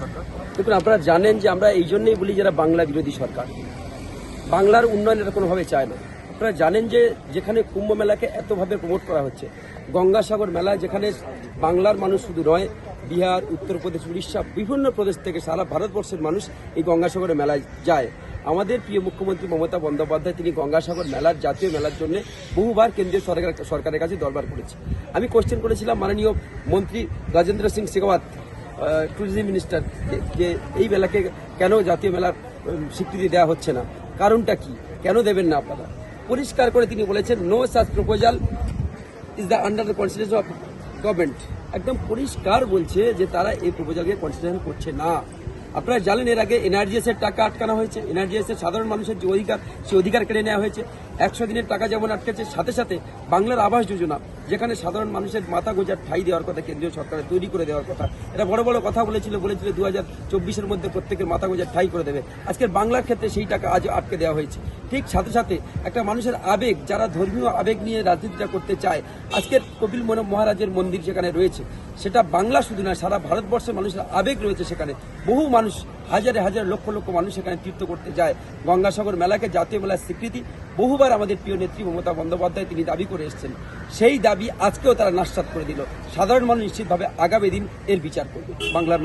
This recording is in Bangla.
সরকার? দেখুন, আপনারা জানেন যে আমরা এই জন্যই বলি যারা বাংলা বিরোধী সরকার। বাংলার উন্নয়ন এটা কোনোভাবে চায় না। আপনারা জানেন যে যেখানে কুম্ভ মেলাকে এতভাবে প্রমোট করা হচ্ছে, গঙ্গাসাগর মেলা যেখানে বাংলার মানুষ শুধু নয়, বিহার, উত্তরপ্রদেশ, উড়িষ্যা, বিভিন্ন প্রদেশ থেকে সারা ভারতবর্ষের মানুষ এই গঙ্গাসাগরের মেলায় যায়। আমাদের প্রিয় মুখ্যমন্ত্রী মমতা বন্দ্যোপাধ্যায় তিনি গঙ্গাসাগর মেলার, জাতীয় মেলার জন্য বহুবার কেন্দ্রীয় সরকার সরকারের কাছে দরবার করেছে। আমি কোশ্চেন করেছিলাম মাননীয় মন্ত্রী রাজেন্দ্র সিং শেখাওয়াত ট্যুরিজম মিনিস্টার যে- এই মেলাকে কেন জাতীয় মেলার স্বীকৃতি দেওয়া হচ্ছে না? কারণটা কি? কেন দেবেন না আপনারা? পরিষ্কার করে তিনি বলেছেন no such proposal is the under the consideration of government একদম পরিষ্কার বলছে যে তারা এই প্রপোজালকে কনসিডারেশন করছে না। আপনারা জানেন, এর আগে এনআরজিএস এর টাকা আটকানো হয়েছে। এনআরজিএস এর সাধারণ মানুষের যে অধিকার সেই অধিকার কেড়ে নেওয়া হয়েছে। একশো দিনের টাকা যেমন আটকেছে, সাথে সাথে বাংলার আবাস যোজনা যেখানে সাধারণ মানুষের মাথা গোজার ঠাই দেওয়ার কথা কেন্দ্রীয় সরকারের তৈরি করে দেওয়ার কথা। এটা বড় বড় কথা বলেছিল বলেছিল দু হাজার চব্বিশের মধ্যে প্রত্যেকের মাথা গোজার ঠাই করে দেবে। আজকের বাংলার ক্ষেত্রে সেই টাকা আজ আটকে দেওয়া হয়েছে। ঠিক সাথে সাথে একটা মানুষের আবেগ, যারা ধর্মীয় আবেগ নিয়ে রাজনীতিটা করতে চায়, আজকের কপিল মহারাজের মন্দির যেখানে রয়েছে, সেটা বাংলা শুধু না, সারা ভারতবর্ষের মানুষের আবেগ রয়েছে সেখানে। বহু মানুষ হাজারে হাজার লক্ষ লক্ষ মানুষ এখানে তীর্থ করতে যায়। গঙ্গাসাগর মেলাকে জাতীয় মেলার স্বীকৃতি বহুবার আমাদের প্রিয় নেত্রী মমতা বন্দ্যোপাধ্যায় তিনি দাবি করে এসছেন। সেই দাবি আজকেও তারা নাস্তাত করে দিল। সাধারণ মানুষ নিশ্চিতভাবে আগামী দিন এর বিচার করবে। বাংলার